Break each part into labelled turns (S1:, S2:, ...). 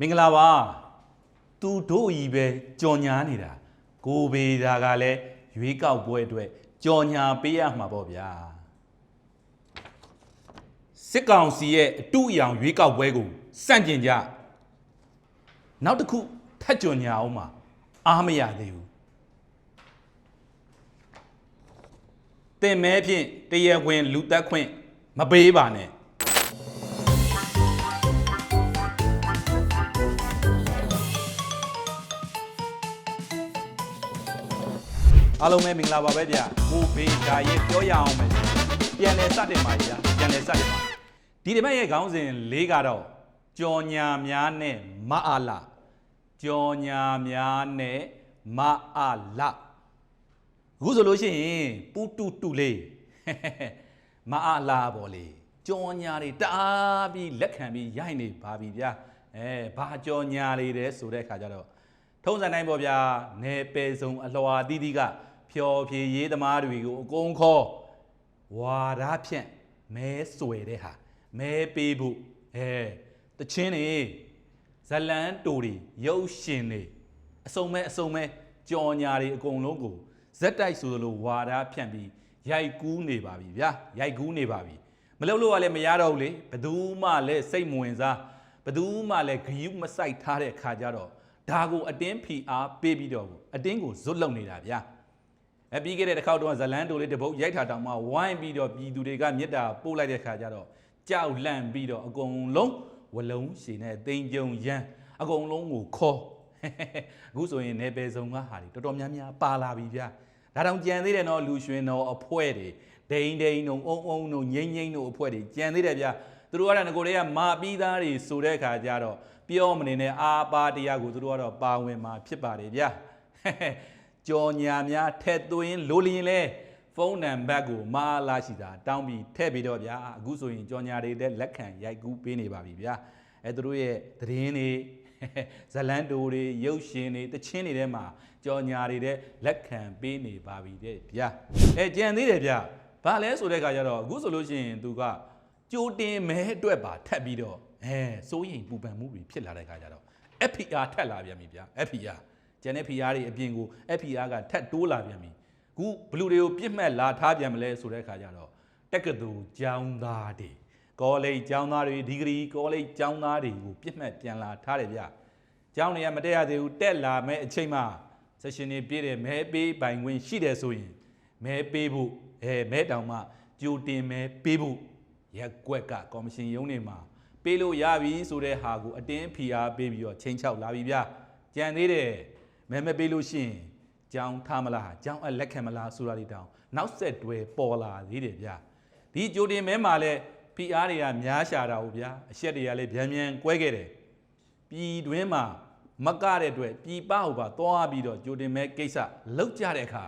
S1: မင်္ဂလာပါသူတို့ဤပဲကြော်ညာနေတာကိုဘေဒါကလည်းရွေးကောက်ပွဲအတွက်ကြော်ညာပေးရမှာပေါ့ဗျာစစ်ကောင်စီရဲ့အတူအယောင်ရွေးကောက်ပွဲကိုစန့်ကျင်ကြနောက်တစ်ခုထပ်ကြော်ညာအောင်မှာအားမရသေးဘူးတင်မဲဖြင့်တရဝင်လူတက်ခွင့်မပေးပါနဲ့ အားလုံးပဲမင်္ဂလာပါပဲဗျကိုဘေးဒါရဲ့ပြောရအောင်မယ်ပြန်လဲစတင်ပါဗျာပြန်လဲစတင်ပါဒီတစ်ပတ်ရဲ့ခေါင်းစဉ်လေးကတော့ကြော်ညာများနဲ့မအားလာကြော်ညာများနဲ့မအားလာအခုဆိုလို့ရှိရင်ပူတူတူလေးမအားလာပေါ့လေကြော်ညာတွေတအားပြီးလက်ခံပြီးရိုက်နေပါပြီဗျာအဲဘာကြော်ညာလေးတဲ့ဆိုတဲ့ခါကျတော့ ထုံးစံတိုင်းပေါ့ဗျာနယ်ပယ်စုံအလွှာတီးတီးကဖျော်ဖြေရေးသမားတွေကိုအကုန်ခေါ်ဝါရဖြန့်မဲဆွယ်တဲ့ဟာမဲပေးဖို့အဲတချင်းနေဇလန်းတူတွေရုပ်ရှင်တွေအစုံမဲအစုံမဲကြော်ညာတွေအကုန်လုံးကိုဇက်တိုက်ဆိုလိုဝါရဖြန့်ပြီးရိုက်ကူးနေပါပြီဗျာရိုက်ကူးနေပါပြီမလုပ်လို့ကလည်းမရတော့ဘူးလေဘယ်သူမှလည်းစိတ်မဝင်စားဘယ်သူမှလည်းဂယုမဆိုင်ထားတဲ့ခါကြတော့ ဒါကိုအတင်းဖီအားပေးပြီးတော့အတင်းကိုဇွတ်လုံနေတာဗျာအပြီးခဲ့တဲ့တစ်ခေါက်တော့ဇလန်းတိုလေးတစ်ပုတ်ရိုက်ထားတောင်မှဝိုင်းပြီးတော့ပြည်သူတွေကမြစ်တာပို့လိုက်တဲ့ခါကျတော့ကြောက်လန့်ပြီးတော့အကုန်လုံးဝလုံးရှည်နဲ့တိမ်ကြုံရမ်းအကုန်လုံးကိုခေါ်အခုဆိုရင်နေပယ်စုံကဟာတွေတော်တော်များများပါလာပြီဗျာဒါတောင်ကြံသေးတယ်နော်လူရွှင်တော်အဖွဲတွေဒိန်ဒိန်တို့အုံအုံတို့ငိမ့်ငိမ့်တို့အဖွဲတွေကြံသေးတယ်ဗျာသူတို့ကတော့ငကိုတွေကမာပြီးသားတွေဆိုတဲ့ခါကျတော့ ပြောမနေနဲ့အာပါတရားကိုသူတို့ကတော့ပါဝင်မှာဖြစ်ပါတယ်ဗျာကြော်ညာများထက်သွင်းလိုလျင်လဲဖုန်းနံပါတ်ကိုမအားလာရှိတာတောင်းပြီးထည့်ပြီးတော့ဗျာအခုဆိုရင်ကြော်ညာတွေတဲ့လက်ခံရိုက်ကူးပေးနေပါပြီဗျာအဲသူတို့ရဲ့သတင်းတွေဇလန်တိုတွေရုပ်ရှင်တွေတချင်းတွေထဲမှာကြော်ညာတွေတဲ့လက်ခံပေးနေပါပြီတဲ့ဗျာအဲကြံသေးတယ်ဗျာဘာလဲဆိုတဲ့ခါကျတော့အခုဆိုလို့ရှိရင်သူကကြိုတင်မဲအတွက်ပါထပ်ပြီးတော့ အဲစိုးရင်ပူပန်မှုတွေဖြစ်လာတဲ့ခါကျတော့ FPR ထက်လာပြန်ပြီဗျာ FPR ကျန်တဲ့ PR တွေအပြင်ကို FPR ကထပ်တိုးလာပြန်ပြီခုဘလူတွေကိုပြစ်မှတ်လာထားပြန်မလဲဆိုတဲ့ခါကျတော့တက္ကသိုလ်ကျောင်းသားတွေကောလိပ်ကျောင်းသားတွေဒီဂရီကောလိပ်ကျောင်းသားတွေကိုပြစ်မှတ်ပြန်လာထားတယ်ဗျာကျောင်းတွေကမတက်ရသေးဘူးတက်လာမဲ့အချိန်မှာ session တွေပြည့်တယ်မဲပေးပိုင်ခွင့်ရှိတယ်ဆိုရင်မဲပေးဖို့အဲမဲတောင်မှကြိုတင်မဲပေးဖို့ရက်ကွက်ကကော်မရှင်ရုံးနေမှာ ပေးလို့ရပြီဆိုတဲ့ဟာကိုအတင်းဖီအားပေးပြီးတော့ချင်းချောက်လာပြီဗျာကြံသေးတယ်မဲမပေးလို့ရှိရင်ကြောင်းထားမလားကြောင်းအလက်ခံမလားဆိုတာတွေတောင်နောက်ဆက်တွဲပေါ်လာသေးတယ်ဗျာဒီကြိုတင်မဲမှာလဲဖီအားတွေကများရှာတာဟုတ်ဗျာအရှက်တွေကလည်းဗျံဗျံကွဲခဲ့တယ်ပြည်တွင်းမှာမကတဲ့အတွက်ပြည်ပဟိုပါသွားပြီးတော့ကြိုတင်မဲကိစ္စလောက်ကြတဲ့အခါ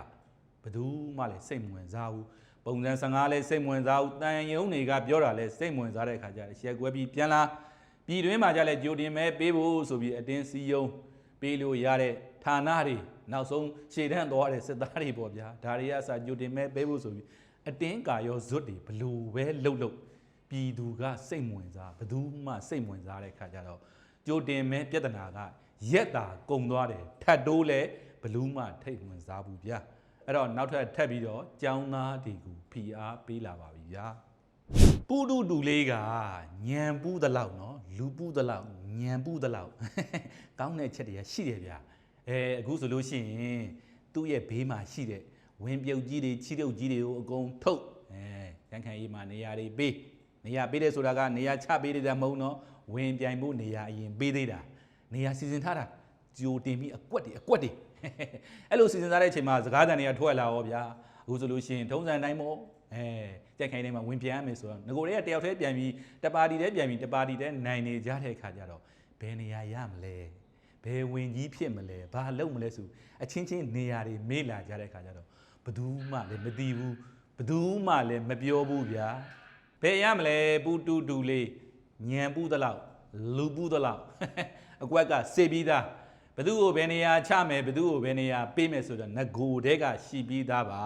S1: ဘယ်သူမှလည်းစိတ်မဝင်စားဘူး ပုံစံ15လည်းစိတ်မဝင်စားဘူးတန်ယုံတွေကပြောတာလည်းစိတ်မဝင်စားတဲ့အခါကျတော့ရှက်ကွဲပြီးပြန်လာပြည်တွင်းမှာကြလည်းကြိုတင်မဲပေးဖို့ဆိုပြီးအတင်းစီယုံပေးလို့ရတဲ့ဌာနတွေနောက်ဆုံးရှေ့တန်းသွားတဲ့စစ်သားတွေပေါ့ဗျာဒါတွေကအစားကြိုတင်မဲပေးဖို့ဆိုပြီးအတင်းကာရောဇွတ်တွေဘလို့ပဲလှုပ်လှုပ်ပြည်သူကစိတ်မဝင်စားဘယ်သူမှစိတ်မဝင်စားတဲ့အခါကျတော့ကြိုတင်မဲပြဿနာကရက်တာကုံသွားတယ်ထတ်တိုးလဲဘလူးမှထိတ်ဝင်စားဘူးဗျာ အဲ့တော့နောက်ထပ်ထပ်ပြီးတော့ကျောင်းသားတွေကိုဖိအားပေးလာပါပြီဗျာပူတူတူလေးကညံပူးသလောက်နော်လူပူးသလောက်ညံပူးသလောက်ကောင်းတဲ့ချက်တွေကရှိတယ်ဗျာအဲအခုဆိုလို့ရှိရင်သူ့ရဲ့ဘေးမှာရှိတဲ့ဝင်းပြုတ်ကြီးတွေချီတုပ်ကြီးတွေကိုအကုန်ထုတ်အဲရန်ခံရေးမှာနေရာတွေပေးနေရာပေးတယ်ဆိုတာကနေရာချပေးတယ်မဟုတ်နော်ဝင်ပြိုင်ဖို့နေရာအရင်ပေးသေးတာနေရာစီစဉ်ထားတာ ကြိုတင်ပြီးအကွက်တွေအကွက်တွေအဲ့လိုစီစဉ်စားတဲ့အချိန်မှာစကားတန်တွေကထွက်လာရောဗျာအခုဆိုလို့ရှိရင်ထုံးစံတိုင်းမို့အဲကြက်ခိုင်းတိုင်းမှာဝင်ပြန်ရမယ်ဆိုတော့ငကိုတွေကတယောက်တည်းပြန်ပြီးတပါတီတည်းပြန်ပြီးတပါတီတည်းနိုင်နေကြတဲ့ခါကျတော့ဘယ်နေရာရမလဲဘယ်ဝင်ကြီးဖြစ်မလဲဘာလုပ်မလဲဆိုအချင်းချင်းနေရာတွေမေးလာကြတဲ့ခါကျတော့ဘယ်သူမှလည်းမသိဘူးဘယ်သူမှလည်းမပြောဘူးဗျာဘယ်ရမလဲပူတူတူလေးညံပူးသလောက်လူပူးသလောက်အကွက်ကစေပြီးသား ဘသူ့ကိုဘယ်နေရာချမယ်ဘသူ့ကိုဘယ်နေရာပေးမယ်ဆိုတော့ငကိုတဲကရှိပြီးသားပါ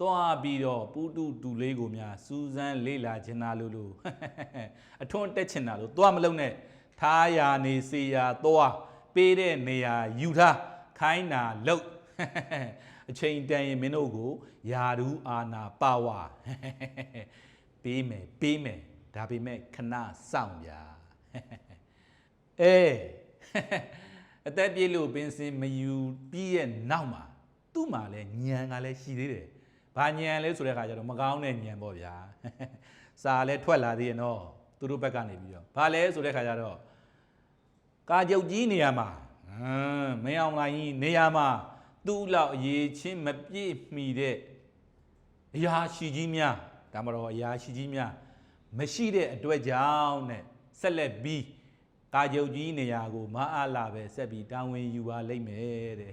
S1: သွားပြီးတော့ပူတူတူလေးကိုများစူးစမ်းလေးလာချင်တာလို့လို့အထွန်းတက်ချင်တာလို့သွားမလုံးနဲ့ထားရာနေစီရာသွားပေးတဲ့နေရာယူထားခိုင်းတာလုတ်အချိန်တန်ရင်မင်းတို့ကိုယာရူးအာနာပါဝါပေးမယ်ပေးမယ်ဒါပေမဲ့ခဏစောင့်ဗျာအေး အသက်ပြည့်လို့ပင်စင်မယူပြီးရဲ့နောက်မှာသူ့မှာလဲညံကလည်းရှိသေးတယ်။ဘာညံလဲဆိုတဲ့ခါကျတော့မကောင်းတဲ့ညံပေါ့ဗျာ။စာလည်းထွက်လာသေးရဲ့နော်သူတို့ဘက်ကနေပြီးတော့ဘာလဲဆိုတဲ့ခါကျတော့ကာကြုတ်ကြီးနေရာမှာဟမ်မင်းအောင်လိုင်းကြီးနေရာမှာသူ့လောက်အရေးချင်းမပြည့်မီတဲ့အရာရှိကြီးများဒါမှတော့အရာရှိကြီးများမရှိတဲ့အတွက်ကြောင့်နဲ့ဆက်လက်ပြီး ကာကြုတ်ကြီးနေရာကိုမအားလာပဲဆက်ပြီးတာဝန်ယူပါလိမ့်မယ်တဲ့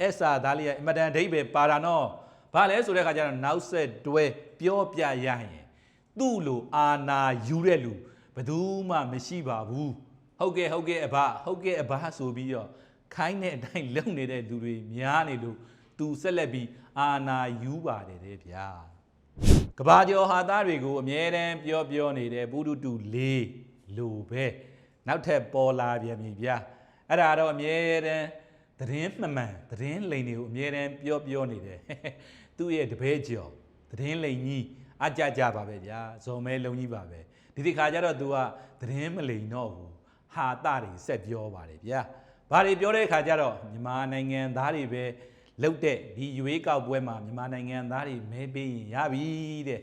S1: အဲ့စာသားလေးကအင်မတန်အဓိပ္ပာယ်ပါတာနော်ဘာလဲဆိုတဲ့ခါကျတော့နောက်ဆက်တွဲပြောပြရရင်သူ့လိုအာနာယူတဲ့လူဘယ်သူမှမရှိပါဘူးဟုတ်ကဲ့ဟုတ်ကဲ့အဘဟုတ်ကဲ့အဘဆိုပြီးတော့ခိုင်းတဲ့အတိုင်းလုံနေတဲ့လူတွေများနေလို့သူဆက်လက်ပြီးအာနာယူပါတယ်တဲ့ဗျာကဘာကျော်ဟာသားတွေကိုအမြဲတမ်းပြောပြောနေတဲ့ပုရုတုလေးလိုပဲ နောက်ထပ်ပေါ်လာပြန်ပြီဗျာအဲ့ဒါတော့အမြဲတမ်းသတင်းမှန်မှန်သတင်းလိန်တွေကိုအမြဲတမ်းပြောပြောနေတယ်သူ့ရဲ့တပည့်ကျော်သတင်းလိန်ကြီးအကြကြပါပဲဗျာဇော်မဲလုံးကြီးပါပဲဒီဒီခါကျတော့ तू ကသတင်းမလိန်တော့ဘူးဟာတာတွေဆက်ပြောပါတယ်ဗျာဘာတွေပြောတဲ့ခါကျတော့မြန်မာနိုင်ငံသားတွေပဲလုတ်တဲ့ဒီရွေးကောက်ပွဲမှာမြန်မာနိုင်ငံသားတွေမဲပေးရင်ရပြီတဲ့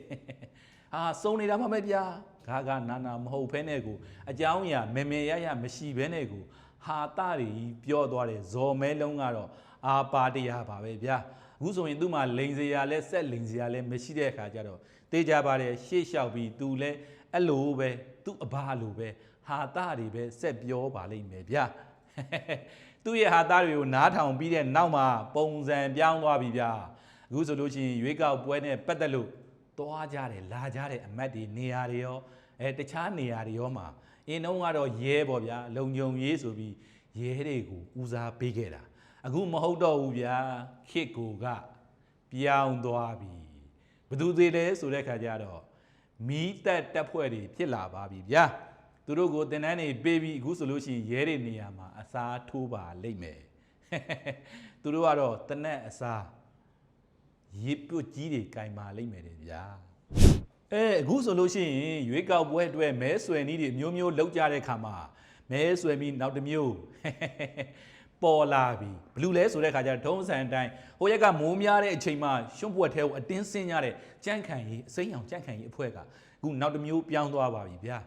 S1: အာစုံနေတာမှပဲဗျာ ဂါဂနာနာမဟုတ်ဖဲနဲ့ကိုအကြောင်းအရာမေမေရရမရှိဘဲနဲ့ကိုဟာတာတွေပြောသွားတယ်ဇော်မဲလုံးကတော့အာပါတရားပါပဲဗျာအခုဆိုရင်သူ့မှာလိန်စရာလဲဆက်လိန်စရာလဲမရှိတဲ့အခါကျတော့တေးကြပါတယ်ရှေ့လျှောက်ပြီးသူလဲအဲ့လိုပဲသူ့အဘလိုပဲဟာတာတွေပဲဆက်ပြောပါလိမ့်မယ်ဗျာသူ့ရဲ့ဟာသားတွေကိုနားထောင်ပြီးတဲ့နောက်မှာပုံစံပြောင်းသွားပြီဗျာအခုဆိုလို့ရှိရင်ရွေးကောက်ပွဲနဲ့ပတ်သက်လို့ သွားကြတယ်လာကြတယ်အမတ်တွေနေရာတွေရောအဲတခြားနေရာတွေရောမှာအင်းတော့ကတော့ရဲပေါ့ဗျာလုံုံရေးဆိုပြီးရဲတွေကိုဦးစားပေးခဲ့တာအခုမဟုတ်တော့ဘူးဗျာခစ်ကိုကပြောင်းသွားပြီဘယ်သူသေးလဲဆိုတဲ့ခါကျတော့မီးတက်တက်ဖွဲ့တွေဖြစ်လာပါပြီဗျာသူတို့ကိုတင်တန်းနေပေးပြီးအခုဆိုလို့ရှိရင်ရဲတွေနေရာမှာအစားထိုးပါလိမ့်မယ်သူတို့ကတော့တနက်အစား ရေပွတ်ကြီးတွေကင်ပါလိမ့်မယ်တဲ့ဗျာအဲအခုဆိုလို့ရှိရင်ရွေးကောက်ပွဲအတွက်မဲဆွယ်နည်းတွေအမျိုးမျိုးလောက်ကြတဲ့ခါမှာမဲဆွယ်ပြီးနောက်တစ်မျိုးပေါ်လာပြီဘလူးလဲဆိုတဲ့ခါကျတော့ထုံးစံအတိုင်းဟိုရက်ကမိုးများတဲ့အချိန်မှာရွှွန့်ပွက်ထဲကိုအတင်းဆင်းရတဲ့ကြန့်ခံရေးအစိမ်းအောင်ကြန့်ခံရေးအဖွဲ့ကအခုနောက်တစ်မျိုးပြောင်းသွားပါပြီဗျာ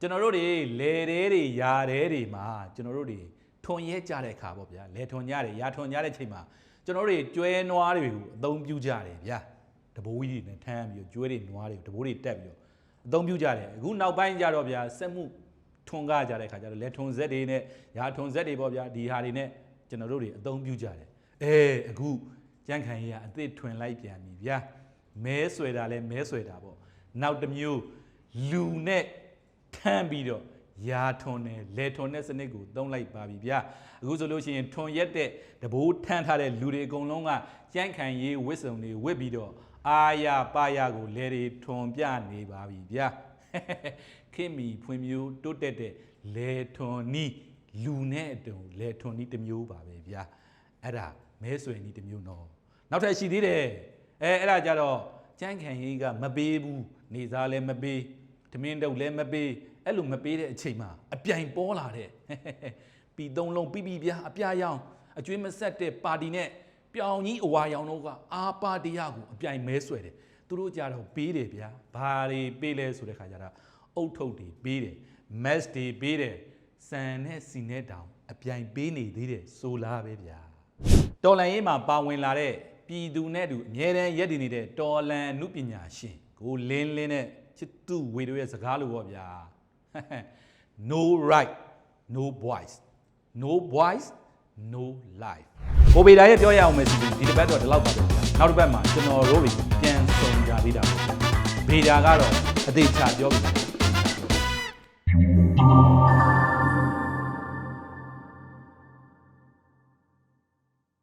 S1: ကျွန်တော်တို့တွေလေတဲတွေယာတဲတွေမှာကျွန်တော်တို့တွေထွန်ရဲကြတဲ့ခါပေါ့ဗျာလေထွန်ကြတယ်ယာထွန်ကြတဲ့ချိန်မှာ ကျွန်တော်တို့တွေကျွဲနွားတွေကိုအသုံးပြုကြတယ်ဗျာတဘိုးကြီးတွေနဲ့ထမ်းပြီးတော့ကျွဲတွေနွားတွေကိုတဘိုးတွေတက်ပြီးတော့အသုံးပြုကြတယ်အခုနောက်ပိုင်းကျတော့ဗျာစက်မှုထွန်ကားကြတဲ့ခါကျတော့လေထွန်ဇက်တွေနဲ့ယာထွန်ဇက်တွေပေါ့ဗျာဒီဟာတွေနဲ့ကျွန်တော်တို့တွေအသုံးပြုကြတယ်အဲအခုကြန့်ခံရေးကအသစ်ထွင်လိုက်ပြန်ပြီဗျာမဲဆွဲတာလဲမဲဆွဲတာပေါ့နောက်တစ်မျိုးလူနဲ့ထမ်းပြီးတော့ ယာထွန်နဲ့လေထွန်တဲ့စနစ်ကိုသုံးလိုက်ပါပြီဗျာအခုဆိုလို့ရှိရင်ထွန်ရက်တဲ့တဘိုးထမ်းထားတဲ့လူတွေအကုန်လုံးကကြန့်ခံရေးဝစ်စုံတွေဝစ်ပြီးတော့အာရပါရကိုလေတွေထွန်ပြနေပါပြီဗျာခင်မီဖွံ့မျိုးတိုးတက်တဲ့လေထွန်နီးလူနဲ့အတူလေထွန်နီးတစ်မျိုးပါပဲဗျာအဲ့ဒါမဲဆွေနီးတစ်မျိုးနော်နောက်ထပ်ရှိသေးတယ်အဲအဲ့ဒါကြတော့ကြန့်ခံရေးကမပေးဘူးနေစားလည်းမပေးထမင်းတုပ်လည်းမပေး အဲ့လိုမပေးတဲ့အချိန်မှာအပြိုင်ပေါ်လာတဲ့ပီသုံးလုံးပြပြပြားအပြားရောင်အကျွေးမဆက်တဲ့ပါတီနဲ့ပြောင်ကြီးအဝါရောင်တို့ကအာပါတီရကိုအပြိုင်မဲဆွဲတယ်သူတို့ကြတော့ပေးတယ်ဗျာဘာတွေပေးလဲဆိုတဲ့ခါကျတော့အုတ်ထုတ်တွေပေးတယ်မက်တွေပေးတယ်စံနဲ့စီနဲ့တောင်အပြိုင်ပေးနေသေးတယ်ဆိုလားပဲဗျာတော်လန်ရေးမှာပါဝင်လာတဲ့ပြည်သူနဲ့အတူအမြဲတမ်းရက်တည်နေတဲ့တော်လန်အမှုပညာရှင်ကိုလင်းလင်းနဲ့ချစ်သူဝေတို့ရဲ့စကားလိုပေါ့ဗျာ no right no voice no voice no life ကိုဗီဒါရဲ့ပြောရအောင်မယ်ဆိုရင်ဒီတစ်ပတ်တော့ဒီလောက်ပါပဲဗျာနောက်တစ်ပတ်မှာကျွန်တော်တို့တွေပြန်ဆုံကြသေးတာပေါ့ဗျာဗီဒါကတော့အသေးချာပြောပြီ